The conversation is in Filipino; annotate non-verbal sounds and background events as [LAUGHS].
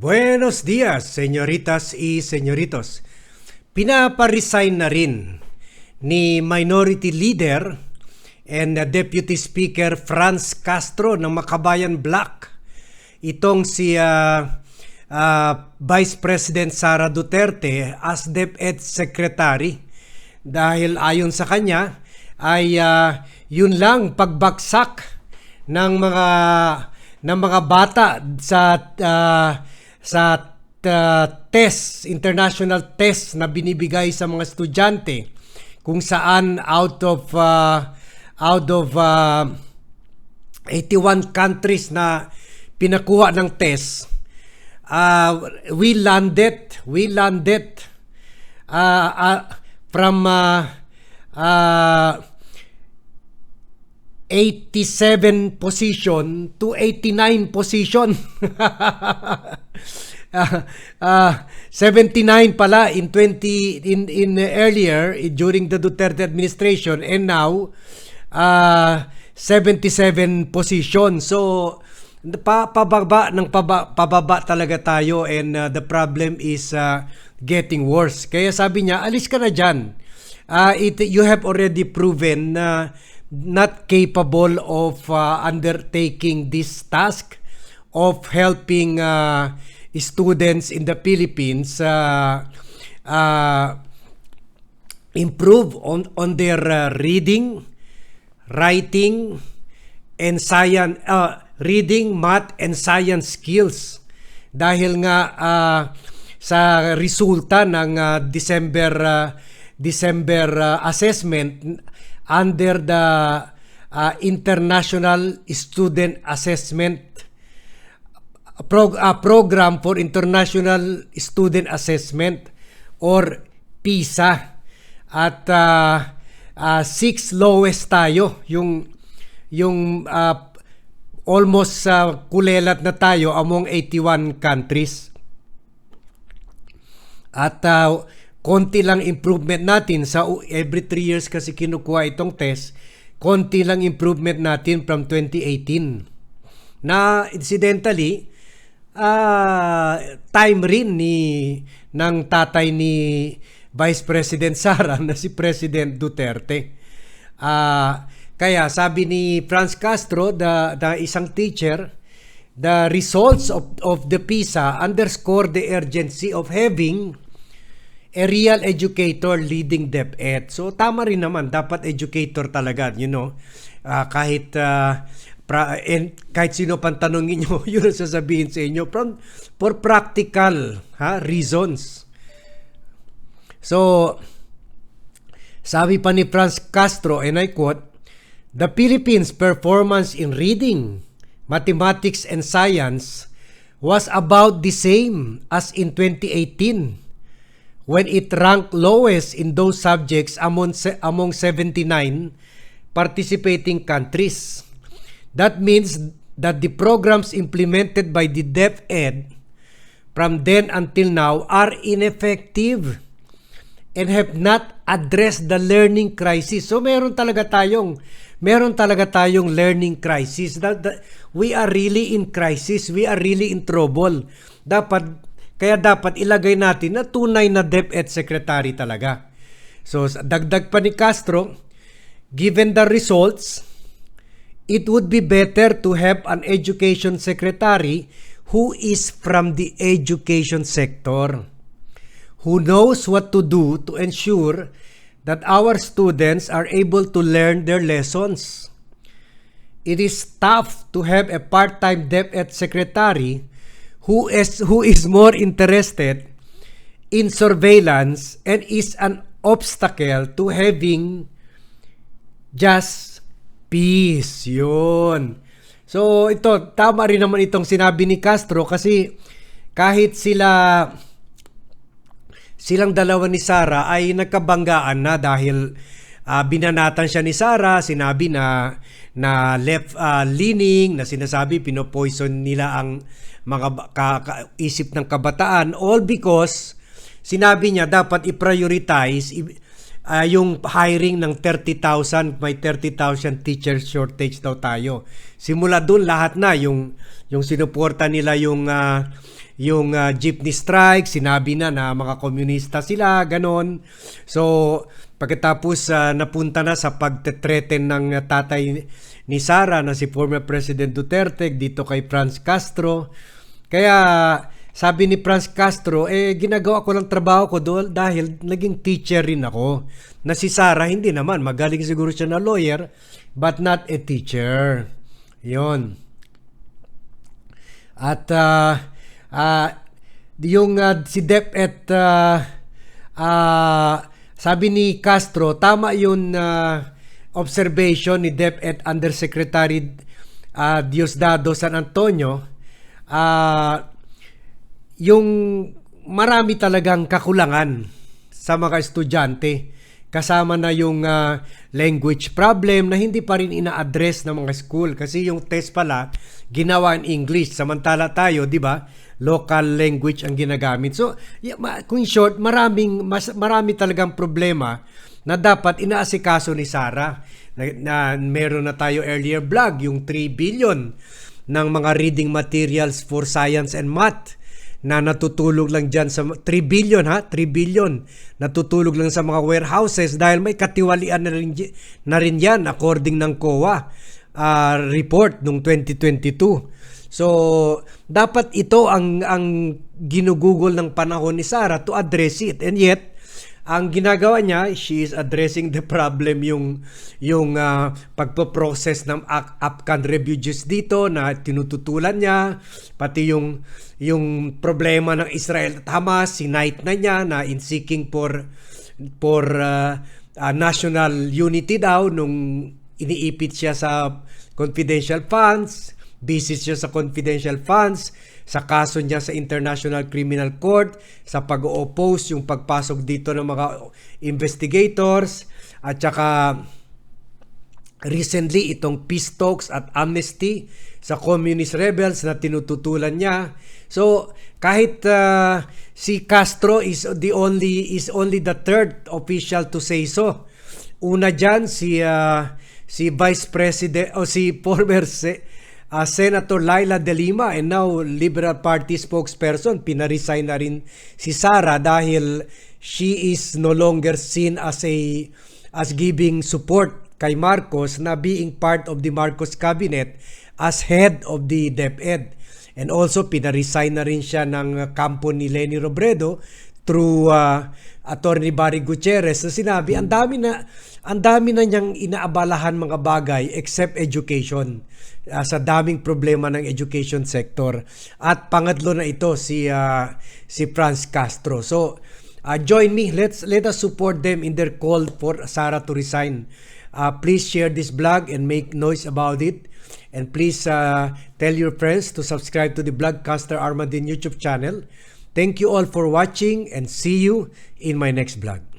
Buenos días, señoritas y señoritos. Pinaparesign na rin ni Minority Leader and Deputy Speaker Franz Castro ng Makabayan Black itong si ah, ah, Vice President Sara Duterte as DepEd Secretary dahil ayon sa kanya ay ah, yun lang pagbaksak ng mga ng mga bata sa ah, sa ah, test, international test na binibigay sa mga estudyante kung saan out of ah, out of ah, 81 countries na pinakuha ng test uh, we landed we landed uh, uh, from uh, uh, 87 position to 89 position. uh, uh, 79 pala in 20 in in earlier during the Duterte administration and now uh, 77 position. So pa pababa ng paba, pababa talaga tayo and uh, the problem is uh, getting worse. Kaya sabi niya, alis ka na diyan. Uh, it, you have already proven na uh, not capable of uh, undertaking this task of helping uh, students in the Philippines uh, uh, improve on on their uh, reading, writing, and science uh, reading, math, and science skills. Dahil nga uh, sa resulta ng uh, December uh, December uh, assessment under the uh, International Student Assessment Pro, uh, Program for International Student Assessment or PISA. At uh, uh, six lowest tayo yung yung uh, almost uh, kulelat na tayo among 81 countries. At uh, konti lang improvement natin sa every 3 years kasi kinukuha itong test, konti lang improvement natin from 2018. Na incidentally, uh, time rin ni ng tatay ni Vice President Sara [LAUGHS] na si President Duterte. Uh, kaya sabi ni Franz Castro, the, the isang teacher, the results of, of the PISA underscore the urgency of having a real educator leading DepEd. So tama rin naman, dapat educator talaga, you know. Uh, kahit uh, pra, and kahit sino pang tanongin nyo, [LAUGHS] yun ang sasabihin sa inyo from, for practical ha, reasons. So, sabi pa ni Franz Castro, and I quote, The Philippines' performance in reading, mathematics, and science was about the same as in 2018 when it ranked lowest in those subjects among, among 79 participating countries. That means that the programs implemented by the DepEd from then until now are ineffective and have not addressed the learning crisis. So meron talaga tayong meron talaga tayong learning crisis. That, that, we are really in crisis. We are really in trouble. Dapat kaya dapat ilagay natin na tunay na DepEd secretary talaga. So dagdag pa ni Castro, given the results, it would be better to have an education secretary who is from the education sector, who knows what to do to ensure that our students are able to learn their lessons. It is tough to have a part-time DepEd secretary who is who is more interested in surveillance and is an obstacle to having just peace. Yun. So ito, tama rin naman itong sinabi ni Castro kasi kahit sila silang dalawa ni Sara ay nagkabanggaan na dahil uh, binanatan siya ni Sara, sinabi na na left uh, leaning, na sinasabi pinopoison nila ang mga ka, ka, isip ng kabataan all because sinabi niya dapat i-prioritize uh, yung hiring ng 30,000 may 30,000 teacher shortage daw tayo simula doon lahat na yung yung sinuporta nila yung uh, yung ah, jeepney strike, sinabi na na mga komunista sila, ganon. So, pagkatapos ah, napunta na sa pagtetreten ng ah, tatay ni Sara na si former President Duterte dito kay Franz Castro. Kaya sabi ni Franz Castro, eh ginagawa ko lang trabaho ko doon dahil naging teacher rin ako. Na si Sara hindi naman, magaling siguro siya na lawyer, but not a teacher. Yon. At ah, ah, yung ah, si DepEd ah, ah, sabi ni Castro, tama yung ah, observation ni DepEd Undersecretary ah, Diosdado San Antonio. Ah, yung marami talagang kakulangan sa mga estudyante kasama na yung ah, language problem na hindi pa rin ina-address ng mga school. Kasi yung test pala ginawa in English. Samantala tayo 'di ba? Local language ang ginagamit. So yeah, kung short maraming mas, marami talagang problema na dapat inaasikaso ni Sara na, na meron na tayo earlier vlog yung 3 billion ng mga reading materials for science and math na natutulog lang dyan sa 3 billion ha? 3 billion. Natutulog lang sa mga warehouses dahil may katiwalian na rin, na rin yan according ng COA ah, report nung 2022 so dapat ito ang ang ginugugol ng panahon ni Sara to address it. And yet ang ginagawa niya, she is addressing the problem yung yung uh, pagpo-process ng Af- Afghan refugees dito na tinututulan niya, pati yung yung problema ng Israel at Hamas, sinight na niya na in seeking for for uh, uh, national unity daw nung iniipit siya sa confidential funds, busy siya sa confidential funds, sa kaso niya sa International Criminal Court, sa pag-oppose yung pagpasok dito ng mga investigators, at saka recently itong peace talks at amnesty sa communist rebels na tinututulan niya. So kahit uh, si Castro is the only is only the third official to say so. Una diyan si uh, si Vice President o si former se, uh, Senator Laila De Lima and now Liberal Party spokesperson pinaresign na rin si Sara dahil she is no longer seen as a as giving support kay Marcos na being part of the Marcos cabinet as head of the DepEd. And also pinaresign na rin siya ng kampo ni Lenny Robredo through uh, Attorney Barry Gutierrez na sinabi ang dami na ang dami na niyang inaabalahan mga bagay except education. Uh, sa daming problema ng education sector. At pangatlo na ito si uh, si Franz Castro. So uh, join me. Let's let us support them in their call for Sara to resign. Uh, please share this blog and make noise about it. And please uh, tell your friends to subscribe to the Blogcaster Armadin YouTube channel. Thank you all for watching and see you in my next vlog